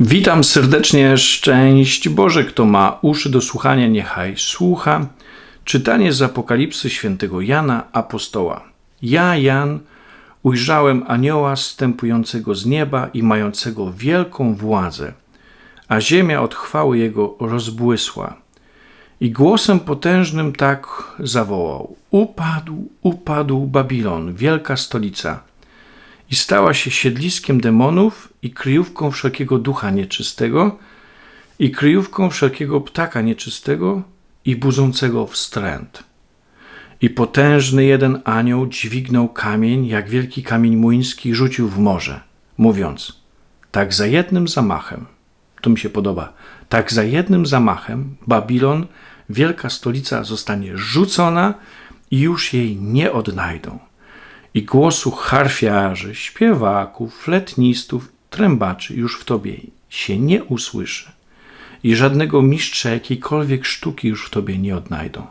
Witam serdecznie, szczęść Boże, kto ma uszy do słuchania, niechaj słucha. Czytanie z Apokalipsy świętego Jana, apostoła. Ja, Jan, ujrzałem anioła stępującego z nieba i mającego wielką władzę, a ziemia od chwały jego rozbłysła. I głosem potężnym tak zawołał: Upadł, upadł Babilon, wielka stolica i stała się siedliskiem demonów i kryjówką wszelkiego ducha nieczystego i kryjówką wszelkiego ptaka nieczystego i budzącego wstręt. I potężny jeden anioł dźwignął kamień, jak wielki kamień młyński, rzucił w morze, mówiąc: Tak za jednym zamachem, to mi się podoba, tak za jednym zamachem Babilon, wielka stolica, zostanie rzucona i już jej nie odnajdą i głosu harfiarzy, śpiewaków, fletnistów, trębaczy już w tobie się nie usłyszy i żadnego mistrza jakiejkolwiek sztuki już w tobie nie odnajdą.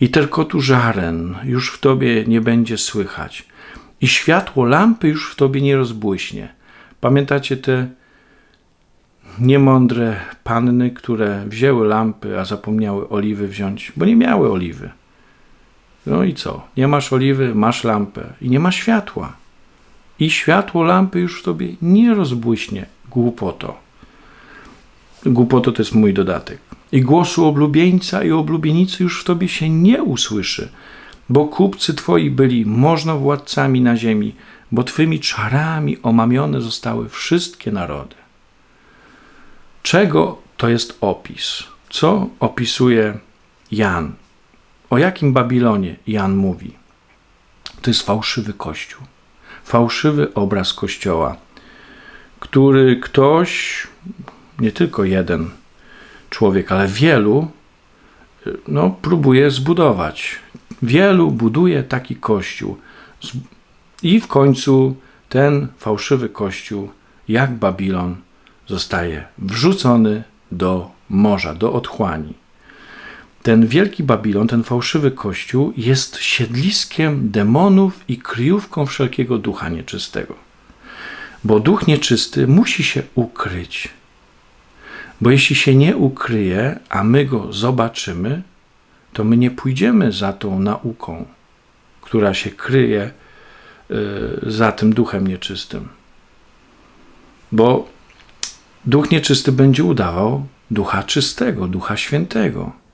I terkotu żaren już w tobie nie będzie słychać i światło lampy już w tobie nie rozbłyśnie. Pamiętacie te niemądre panny, które wzięły lampy, a zapomniały oliwy wziąć, bo nie miały oliwy. No i co? Nie masz oliwy, masz lampę i nie ma światła. I światło lampy już w tobie nie rozbłyśnie. Głupoto. Głupoto to jest mój dodatek. I głosu oblubieńca i oblubienicy już w tobie się nie usłyszy, bo kupcy twoi byli możnowładcami na ziemi, bo twymi czarami omamione zostały wszystkie narody. Czego to jest opis? Co opisuje Jan o jakim Babilonie Jan mówi? To jest fałszywy kościół. Fałszywy obraz kościoła, który ktoś, nie tylko jeden człowiek, ale wielu, no, próbuje zbudować. Wielu buduje taki kościół. I w końcu ten fałszywy kościół, jak Babilon, zostaje wrzucony do morza, do otchłani ten wielki Babilon, ten fałszywy kościół jest siedliskiem demonów i kryjówką wszelkiego ducha nieczystego. Bo duch nieczysty musi się ukryć. Bo jeśli się nie ukryje, a my go zobaczymy, to my nie pójdziemy za tą nauką, która się kryje y, za tym duchem nieczystym. Bo duch nieczysty będzie udawał ducha czystego, ducha świętego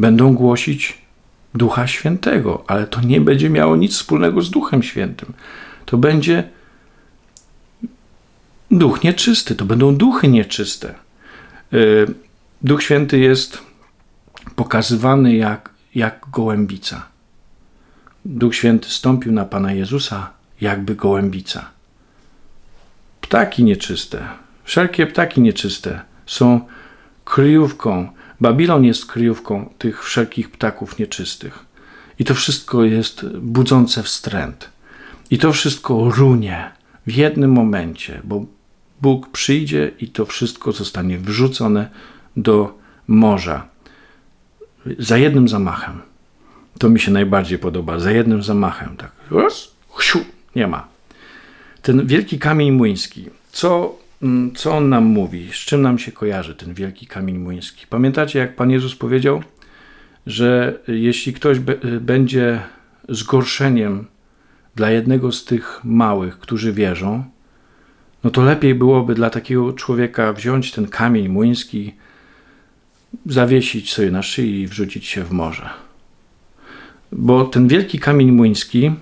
będą głosić Ducha Świętego, ale to nie będzie miało nic wspólnego z Duchem Świętym. To będzie duch nieczysty, to będą duchy nieczyste. Y, duch Święty jest pokazywany jak, jak gołębica. Duch Święty stąpił na Pana Jezusa jakby gołębica. Ptaki nieczyste, wszelkie ptaki nieczyste są kryjówką Babilon jest kryjówką tych wszelkich ptaków nieczystych. I to wszystko jest budzące wstręt. I to wszystko runie w jednym momencie, bo Bóg przyjdzie i to wszystko zostanie wrzucone do morza. Za jednym zamachem. To mi się najbardziej podoba. Za jednym zamachem. Tak. Siu, nie ma. Ten wielki kamień młyński. Co co on nam mówi? Z czym nam się kojarzy ten wielki kamień młyński? Pamiętacie, jak Pan Jezus powiedział, że jeśli ktoś będzie zgorszeniem dla jednego z tych małych, którzy wierzą, no to lepiej byłoby dla takiego człowieka wziąć ten kamień młyński, zawiesić sobie na szyi i wrzucić się w morze. Bo ten wielki kamień młyński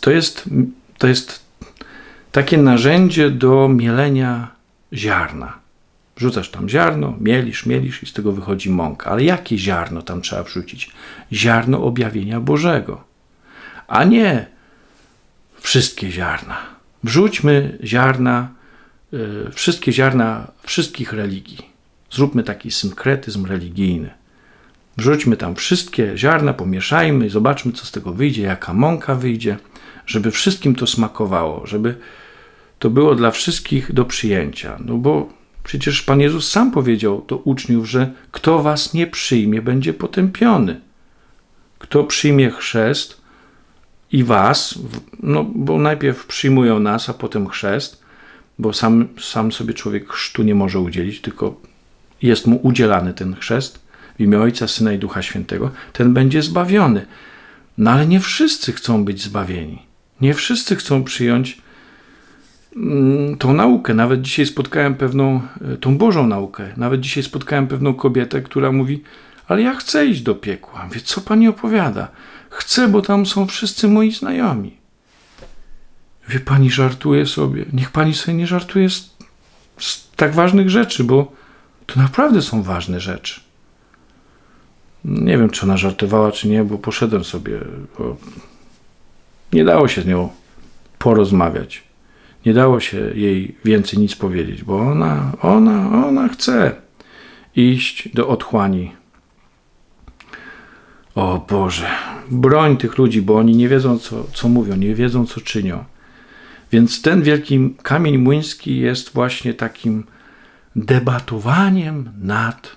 to jest, to jest takie narzędzie do mielenia ziarna. Wrzucasz tam ziarno, mielisz, mielisz i z tego wychodzi mąka. Ale jakie ziarno tam trzeba wrzucić? Ziarno objawienia Bożego, a nie wszystkie ziarna. Wrzućmy ziarna, y, wszystkie ziarna wszystkich religii. Zróbmy taki synkretyzm religijny. Wrzućmy tam wszystkie ziarna, pomieszajmy, zobaczmy, co z tego wyjdzie, jaka mąka wyjdzie, żeby wszystkim to smakowało, żeby to było dla wszystkich do przyjęcia. No bo przecież Pan Jezus sam powiedział do uczniów, że kto was nie przyjmie, będzie potępiony. Kto przyjmie chrzest i was, no bo najpierw przyjmują nas, a potem chrzest, bo sam, sam sobie człowiek chrztu nie może udzielić, tylko jest mu udzielany ten chrzest w imię Ojca, Syna i Ducha Świętego, ten będzie zbawiony. No ale nie wszyscy chcą być zbawieni. Nie wszyscy chcą przyjąć tą naukę. Nawet dzisiaj spotkałem pewną, e, tą Bożą naukę. Nawet dzisiaj spotkałem pewną kobietę, która mówi, ale ja chcę iść do piekła. Wie, co pani opowiada? Chcę, bo tam są wszyscy moi znajomi. Wie pani, żartuje sobie. Niech pani sobie nie żartuje z, z tak ważnych rzeczy, bo to naprawdę są ważne rzeczy. Nie wiem, czy ona żartowała, czy nie, bo poszedłem sobie. Bo nie dało się z nią porozmawiać. Nie dało się jej więcej nic powiedzieć, bo ona, ona, ona chce iść do otchłani. O Boże, broń tych ludzi, bo oni nie wiedzą, co, co mówią, nie wiedzą, co czynią. Więc ten wielki kamień młyński jest właśnie takim debatowaniem nad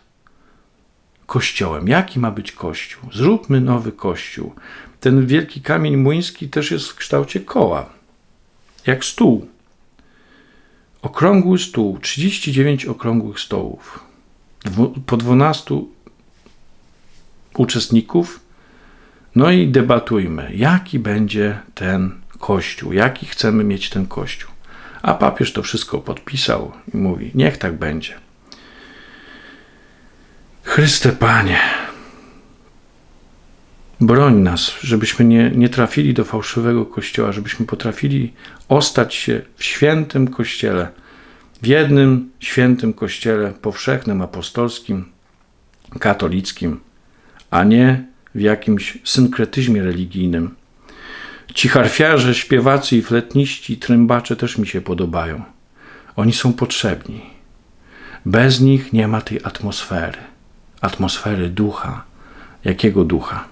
Kościołem. Jaki ma być Kościół? Zróbmy nowy Kościół. Ten wielki kamień młyński też jest w kształcie koła, jak stół. Okrągły stół, 39 okrągłych stołów, po 12 uczestników. No i debatujmy, jaki będzie ten Kościół, jaki chcemy mieć ten Kościół. A papież to wszystko podpisał i mówi: Niech tak będzie. Chryste Panie, broń nas, żebyśmy nie, nie trafili do fałszywego kościoła, żebyśmy potrafili ostać się w świętym kościele, w jednym świętym kościele powszechnym, apostolskim, katolickim, a nie w jakimś synkretyzmie religijnym. Ci harfiarze, śpiewacy i fletniści, trębacze też mi się podobają. Oni są potrzebni. Bez nich nie ma tej atmosfery atmosfery ducha. Jakiego ducha?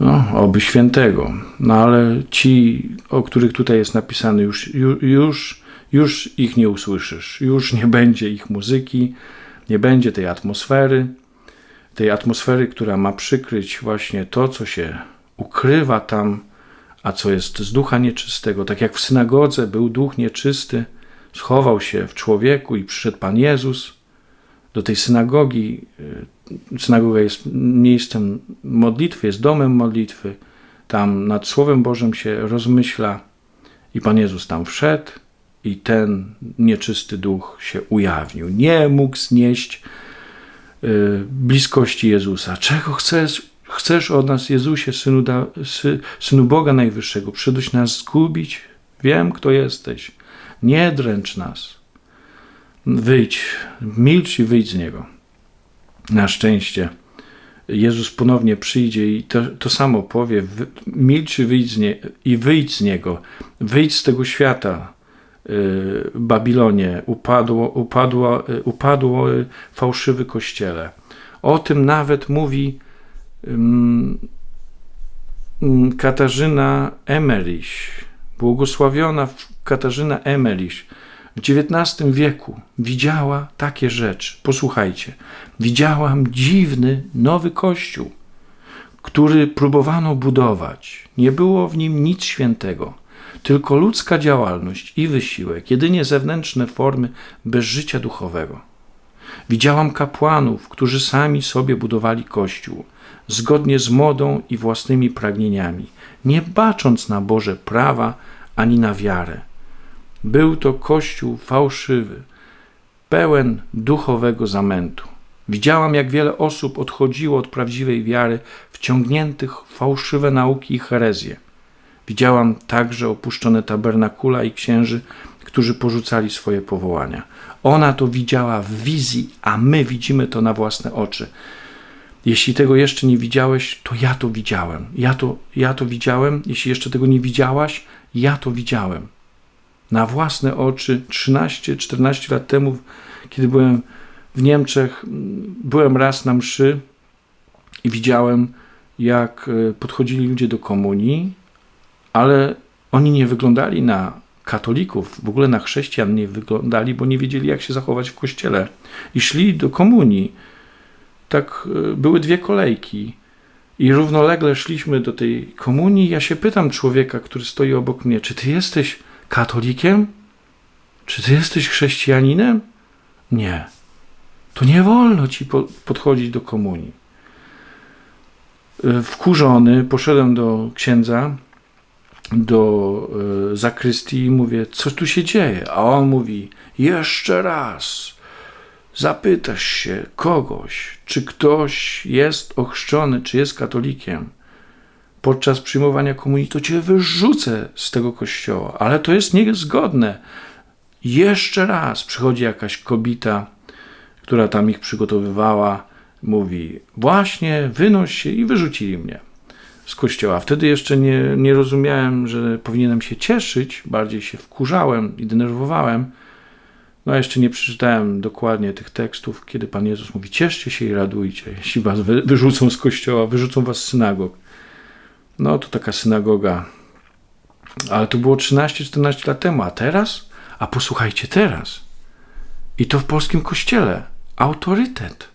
No, oby świętego. No ale ci, o których tutaj jest napisane, już, już, już ich nie usłyszysz. Już nie będzie ich muzyki, nie będzie tej atmosfery, tej atmosfery, która ma przykryć właśnie to, co się ukrywa tam, a co jest z ducha nieczystego. Tak jak w synagodze był duch nieczysty, schował się w człowieku i przyszedł Pan Jezus do tej synagogi. Synagoga jest miejscem modlitwy, jest domem modlitwy. Tam nad Słowem Bożym się rozmyśla i Pan Jezus tam wszedł i ten nieczysty duch się ujawnił. Nie mógł znieść y, bliskości Jezusa. Czego chcesz, chcesz od nas, Jezusie, synu, da, sy, synu Boga Najwyższego? Przyszedłeś nas zgubić? Wiem, kto jesteś. Nie dręcz nas. Wyjdź, milcz i wyjdź z niego. Na szczęście. Jezus ponownie przyjdzie i to, to samo powie: milcz i wyjdź, z nie, i wyjdź z niego, wyjdź z tego świata. Y, Babilonie. Upadło, upadło, y, upadło fałszywy kościele. O tym nawet mówi Katarzyna Emeriś, błogosławiona Katarzyna Emeriś w XIX wieku widziała takie rzeczy. Posłuchajcie, widziałam dziwny nowy kościół, który próbowano budować. Nie było w nim nic świętego, tylko ludzka działalność i wysiłek, jedynie zewnętrzne formy bez życia duchowego. Widziałam kapłanów, którzy sami sobie budowali kościół, zgodnie z modą i własnymi pragnieniami, nie bacząc na Boże prawa ani na wiarę był to kościół fałszywy, pełen duchowego zamętu. Widziałam, jak wiele osób odchodziło od prawdziwej wiary, wciągniętych w fałszywe nauki i herezje. Widziałam także opuszczone tabernakula i księży, którzy porzucali swoje powołania. Ona to widziała w wizji, a my widzimy to na własne oczy. Jeśli tego jeszcze nie widziałeś, to ja to widziałem. Ja to, ja to widziałem. Jeśli jeszcze tego nie widziałaś, ja to widziałem na własne oczy 13-14 lat temu, kiedy byłem w Niemczech, byłem raz na mszy i widziałem, jak e, podchodzili ludzie do komunii, ale oni nie wyglądali na katolików, w ogóle na chrześcijan nie wyglądali, bo nie wiedzieli, jak się zachować w kościele. I szli do komunii. Tak e, były dwie kolejki. I równolegle szliśmy do tej komunii. Ja się pytam człowieka, który stoi obok mnie, czy ty jesteś katolikiem? Czy ty jesteś chrześcijaninem? Nie. To nie wolno ci po, podchodzić do komunii. Y, wkurzony poszedłem do księdza, do y, zakrystii i mówię, co tu się dzieje? A on mówi, jeszcze raz zapytasz się kogoś, czy ktoś jest ochrzczony, czy jest katolikiem podczas przyjmowania komunii, to cię wyrzucę z tego kościoła. Ale to jest niezgodne. Jeszcze raz przychodzi jakaś kobieta, która tam ich przygotowywała, mówi: Właśnie, wynoś się i wyrzucili mnie z kościoła. Wtedy jeszcze nie, nie rozumiałem, że powinienem się cieszyć, bardziej się wkurzałem i denerwowałem. No, jeszcze nie przeczytałem dokładnie tych tekstów, kiedy Pan Jezus mówi: Cieszcie się i radujcie, jeśli was wyrzucą z kościoła, wyrzucą was z synagog. No, to taka synagoga. Ale to było 13-14 lat temu, a teraz? A posłuchajcie teraz. I to w polskim kościele. Autorytet.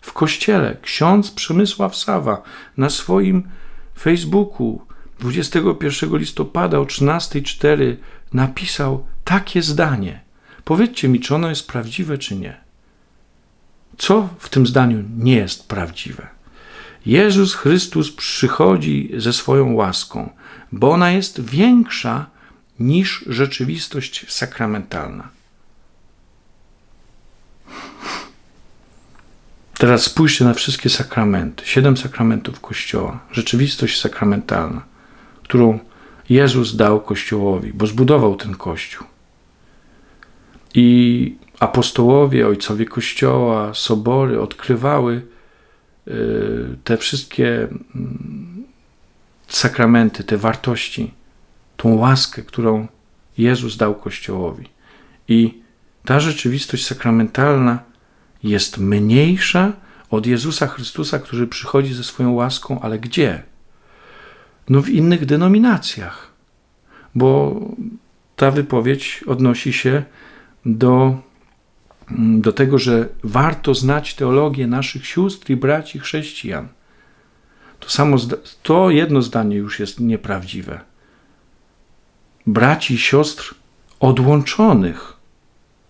W kościele ksiądz Przemysław Sawa na swoim Facebooku 21 listopada o 13.04 napisał takie zdanie. Powiedzcie mi, czy ono jest prawdziwe, czy nie. Co w tym zdaniu nie jest prawdziwe? Jezus Chrystus przychodzi ze swoją łaską, bo ona jest większa niż rzeczywistość sakramentalna. Teraz spójrzcie na wszystkie sakramenty, siedem sakramentów Kościoła, rzeczywistość sakramentalna, którą Jezus dał Kościołowi, bo zbudował ten Kościół. I apostołowie, ojcowie Kościoła, sobory odkrywały te wszystkie mm, sakramenty, te wartości, tą łaskę, którą Jezus dał Kościołowi. I ta rzeczywistość sakramentalna jest mniejsza od Jezusa Chrystusa, który przychodzi ze swoją łaską, ale gdzie? No w innych denominacjach, bo ta wypowiedź odnosi się do, do tego, że warto znać teologię naszych sióstr i braci chrześcijan. To, samo, to jedno zdanie już jest nieprawdziwe. Braci i siostr odłączonych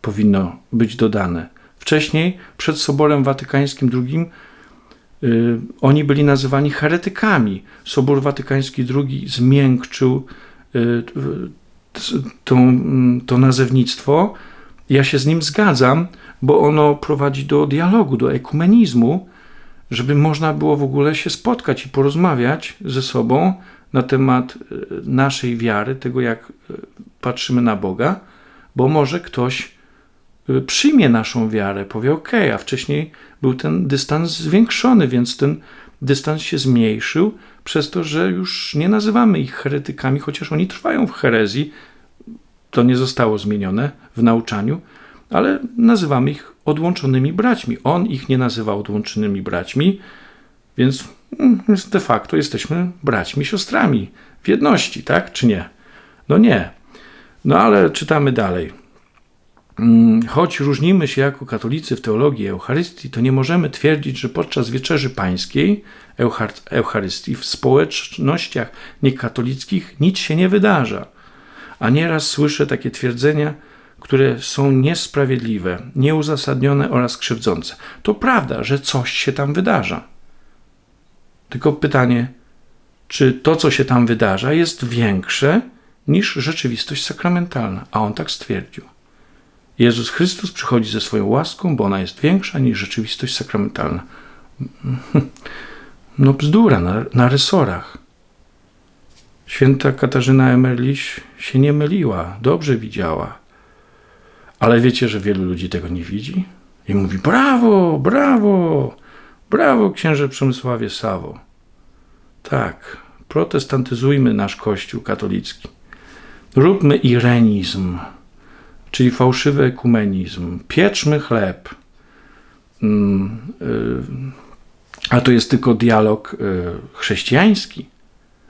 powinno być dodane. Wcześniej, przed Soborem Watykańskim II, yy, oni byli nazywani heretykami. Sobor Watykański II zmiękczył yy, to, to nazewnictwo. Ja się z nim zgadzam, bo ono prowadzi do dialogu, do ekumenizmu, żeby można było w ogóle się spotkać i porozmawiać ze sobą na temat y, naszej wiary, tego jak y, patrzymy na Boga, bo może ktoś Y, przyjmie naszą wiarę, powie ok, a wcześniej był ten dystans zwiększony, więc ten dystans się zmniejszył przez to, że już nie nazywamy ich heretykami, chociaż oni trwają w herezji. To nie zostało zmienione w nauczaniu, ale nazywamy ich odłączonymi braćmi. On ich nie nazywa odłączonymi braćmi, więc mm, de facto jesteśmy braćmi, siostrami w jedności, tak czy nie? No nie. No ale czytamy dalej. Mm, choć różnimy się jako katolicy w teologii Eucharystii, to nie możemy twierdzić, że podczas wieczerzy pańskiej Eucharystii w społecznościach niekatolickich nic się nie wydarza. A nieraz słyszę takie twierdzenia, które są niesprawiedliwe, nieuzasadnione oraz krzywdzące. To prawda, że coś się tam wydarza. Tylko pytanie, czy to, co się tam wydarza, jest większe niż rzeczywistość sakramentalna? A on tak stwierdził. Jezus Chrystus przychodzi ze swoją łaską, bo ona jest większa niż rzeczywistość sakramentalna. No bzdura na, na rysorach. Święta Katarzyna Emerliś się nie myliła, dobrze widziała. Ale wiecie, że wielu ludzi tego nie widzi? I mówi, brawo, brawo, brawo księże Przemysławie Sawo. Tak, protestantyzujmy nasz Kościół katolicki. Róbmy irenizm czyli fałszywy ekumenizm. Pieczmy chleb. Mm, y, a to jest tylko dialog y, chrześcijański,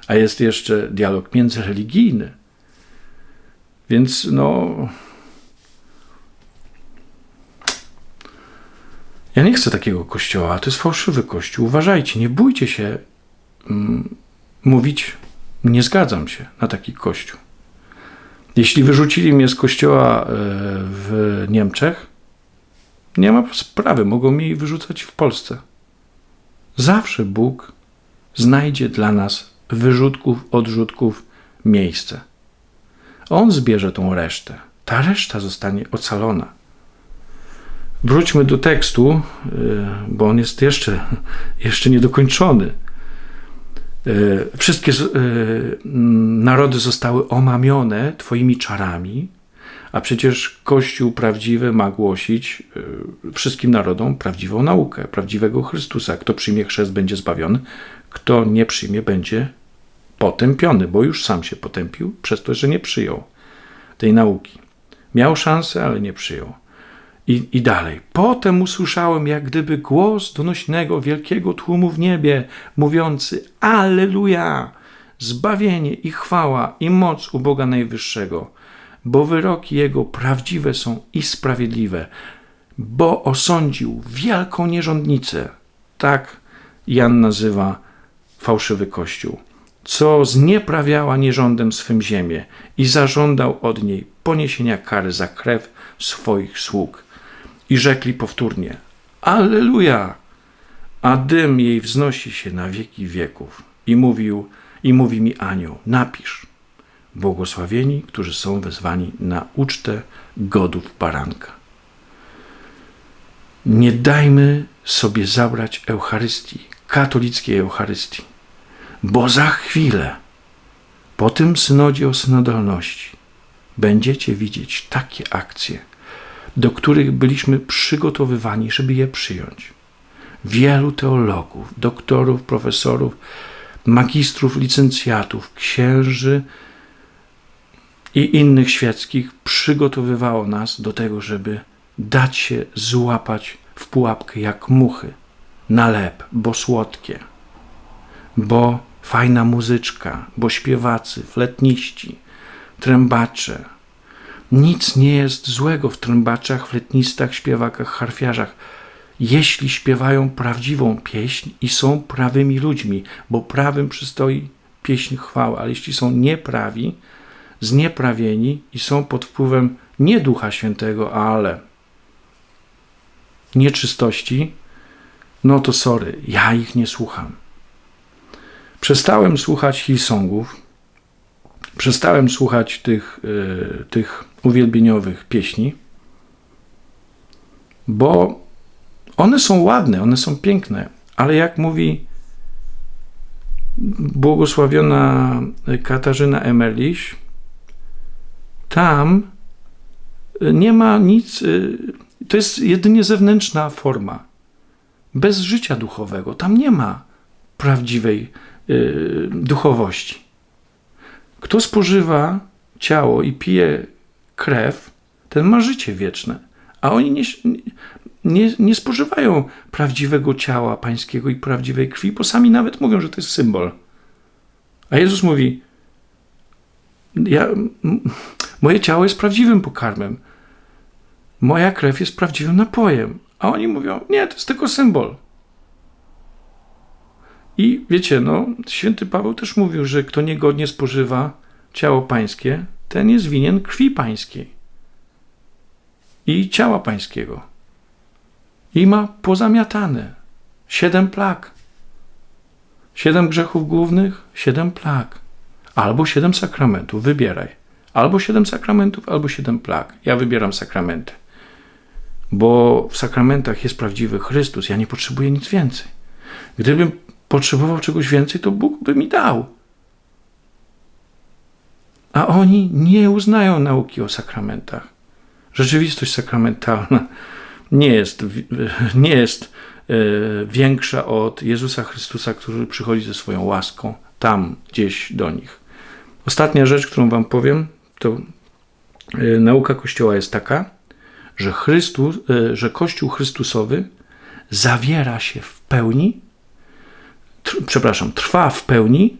a jest jeszcze dialog międzyreligijny. Więc no. Ja nie chcę takiego kościoła, to jest fałszywy kościół. Uważajcie, nie bójcie się mm, mówić, nie zgadzam się na taki kościół. Jeśli wyrzucili mnie z kościoła e, w Niemczech, nie ma sprawy, mogą mnie wyrzucać w Polsce. Zawsze Bóg znajdzie dla nas wyrzutków, odrzutków miejsce. On zbierze tą resztę. Ta reszta zostanie ocalona. Wróćmy do tekstu, e, bo on jest jeszcze, jeszcze niedokończony. E, wszystkie narody zostały omamione Twoimi czarami, a przecież Kościół prawdziwy ma głosić y, wszystkim narodom prawdziwą naukę, prawdziwego Chrystusa. Kto przyjmie chrzest, będzie zbawiony, kto nie przyjmie, będzie potępiony, bo już sam się potępił przez to, że nie przyjął tej nauki. Miał szansę, ale nie przyjął. I, I dalej. Potem usłyszałem, jak gdyby głos donośnego wielkiego tłumu w niebie, mówiący: Alleluja! Zbawienie i chwała i moc u Boga Najwyższego bo wyroki Jego prawdziwe są i sprawiedliwe, bo osądził wielką nierządnicę. Tak Jan nazywa fałszywy Kościół, co znieprawiała nierządem swym ziemię i zażądał od niej poniesienia kary za krew swoich sług. I rzekli powtórnie: Alleluja! A dym jej wznosi się na wieki wieków. I mówił, i mówi mi anioł: Napisz błogosławieni, którzy są wezwani na ucztę godów baranka. Nie dajmy sobie zabrać Eucharystii, katolickiej Eucharystii, bo za chwilę, po tym synodzie o synodalności, będziecie widzieć takie akcje, do których byliśmy przygotowywani, żeby je przyjąć. Wielu teologów, doktorów, profesorów, magistrów, licencjatów, księży, i innych świeckich przygotowywało nas do tego, żeby dać się złapać w pułapkę jak muchy na lep, bo słodkie, bo fajna muzyczka, bo śpiewacy, fletniści, trębacze. Nic nie jest złego w trębaczach, fletnistach, śpiewakach, harfiarzach, jeśli śpiewają prawdziwą pieśń i są prawymi ludźmi, bo prawym przystoi pieśń chwały, ale jeśli są nieprawi, znieprawieni i są pod wpływem nie Ducha Świętego, ale nieczystości, no to sorry, ja ich nie słucham. Przestałem słuchać Hillsongów, przestałem słuchać tych, yy, tych uwielbieniowych pieśni, bo one są ładne, one są piękne, ale jak mówi błogosławiona Katarzyna Emerliś, tam y, nie ma nic, y, to jest jedynie zewnętrzna forma, bez życia duchowego. Tam nie ma prawdziwej y, duchowości. Kto spożywa ciało i pije krew, ten ma życie wieczne, a oni nie, nie, nie spożywają prawdziwego ciała pańskiego i prawdziwej krwi, bo sami nawet mówią, że to jest symbol. A Jezus mówi: ja, moje ciało jest prawdziwym pokarmem. Moja krew jest prawdziwym napojem. A oni mówią, nie, to jest tylko symbol. I wiecie, no, święty Paweł też mówił, że kto niegodnie spożywa ciało pańskie, ten jest winien krwi pańskiej i ciała pańskiego. I ma pozamiatane siedem plag. Siedem grzechów głównych, siedem plag. Albo siedem sakramentów, wybieraj. Albo siedem sakramentów, albo siedem plag. Ja wybieram sakramenty. Bo w sakramentach jest prawdziwy Chrystus. Ja nie potrzebuję nic więcej. Gdybym potrzebował czegoś więcej, to Bóg by mi dał. A oni nie uznają nauki o sakramentach. Rzeczywistość sakramentalna nie jest, nie jest e, większa od Jezusa Chrystusa, który przychodzi ze swoją łaską tam gdzieś do nich. Ostatnia rzecz, którą Wam powiem, to e, nauka Kościoła jest taka, że, Chrystus, e, że Kościół Chrystusowy zawiera się w pełni, przepraszam, trwa w pełni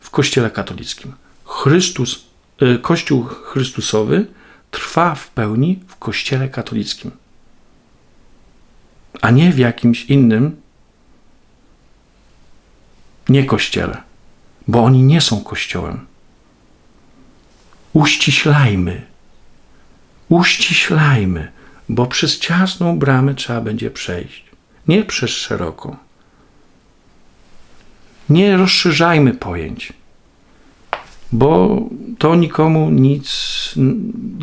w Kościele katolickim. Chrystus, e, Kościół Chrystusowy trwa w pełni w Kościele katolickim, a nie w jakimś innym nie kościele, bo oni nie są kościołem. Uściślajmy. Uściślajmy, bo przez ciasną bramę trzeba będzie przejść, nie przez szeroką. Nie rozszerzajmy pojęć, bo to nikomu nic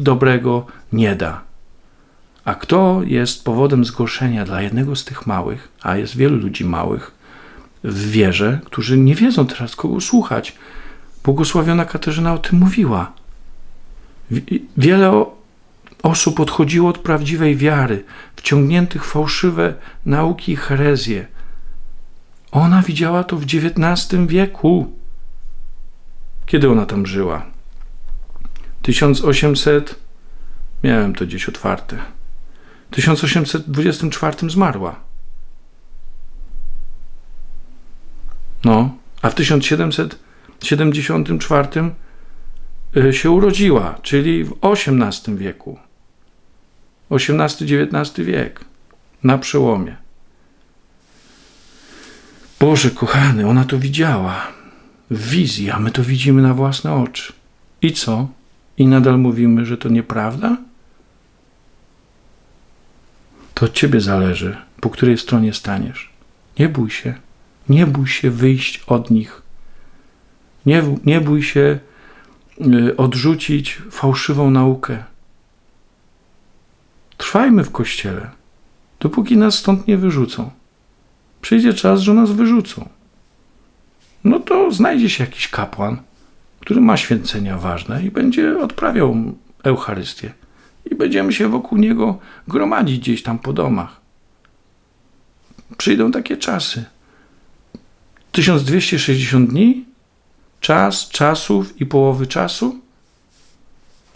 dobrego nie da. A kto jest powodem zgorszenia dla jednego z tych małych, a jest wielu ludzi małych w wierze, którzy nie wiedzą teraz, kogo słuchać. Błogosławiona Katarzyna o tym mówiła. Wi- Wiele osób odchodziło od prawdziwej wiary, wciągniętych w fałszywe nauki i herezje. Ona widziała to w XIX wieku. Kiedy ona tam żyła? 1800. Miałem to gdzieś otwarte. W 1824 zmarła. No, a w 1774 y, się urodziła, czyli w XVIII wieku. XVIII-XIX wiek. Na przełomie. Boże kochany, ona to widziała. W wizji, a my to widzimy na własne oczy. I co? I nadal mówimy, że to nieprawda? To od ciebie zależy, po której stronie staniesz. Nie bój się. Nie bój się wyjść od nich. Nie, nie bój się y, odrzucić fałszywą naukę. Trwajmy w kościele, dopóki nas stąd nie wyrzucą. Przyjdzie czas, że nas wyrzucą. No to znajdzie się jakiś kapłan, który ma święcenia ważne i będzie odprawiał Eucharystię. I będziemy się wokół niego gromadzić gdzieś tam po domach. Przyjdą takie czasy. 1260 dni? Czas, czasów i połowy czasu?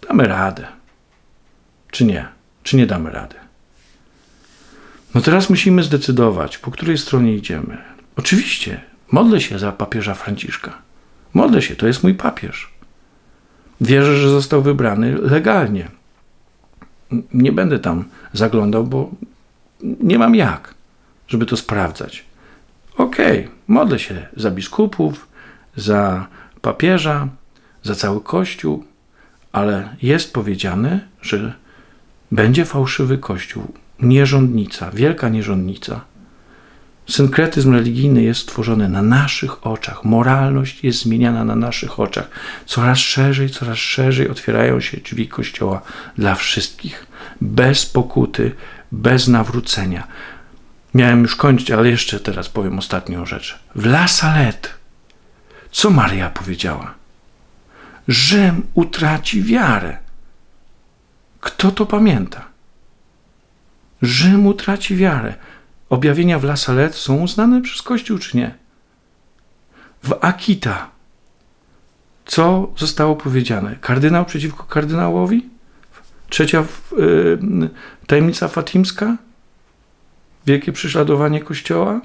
Damy radę. Czy nie? Czy nie damy rady? No teraz musimy zdecydować, po której stronie idziemy. Oczywiście, modlę się za papieża Franciszka. Modlę się, to jest mój papież. Wierzę, że został wybrany legalnie. Nie będę tam zaglądał, bo nie mam jak, żeby to sprawdzać. Okej, modlę się za biskupów, za papieża, za cały Kościół, ale jest powiedziane, że będzie fałszywy Kościół, nierządnica, wielka nierządnica. Synkretyzm religijny jest tworzony na naszych oczach, moralność jest zmieniana na naszych oczach. Coraz szerzej, coraz szerzej otwierają się drzwi Kościoła dla wszystkich, bez pokuty, bez nawrócenia. Miałem już kończyć, ale jeszcze teraz powiem ostatnią rzecz. W La Salette, co Maria powiedziała? Rzym utraci wiarę. Kto to pamięta? Rzym utraci wiarę. Objawienia w La Salette są uznane przez Kościół, czy nie? W Akita co zostało powiedziane? Kardynał przeciwko kardynałowi? Trzecia y, tajemnica fatimska? Wielkie prześladowanie Kościoła?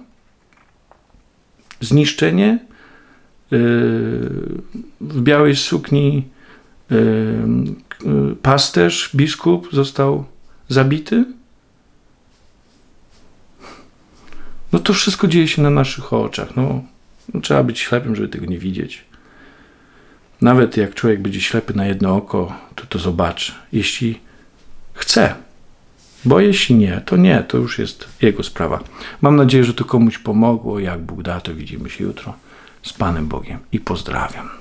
Zniszczenie? Y, w białej sukni y, y, pasterz, biskup został zabity? No to wszystko dzieje się na naszych oczach. No, no, trzeba być ślepym, żeby tego nie widzieć. Nawet jak człowiek będzie ślepy na jedno oko, to to zobaczy. Jeśli chce. Bo jeśli nie, to nie, to już jest jego sprawa. Mam nadzieję, że to komuś pomogło. Jak Bóg da, to widzimy się jutro z Panem Bogiem i pozdrawiam.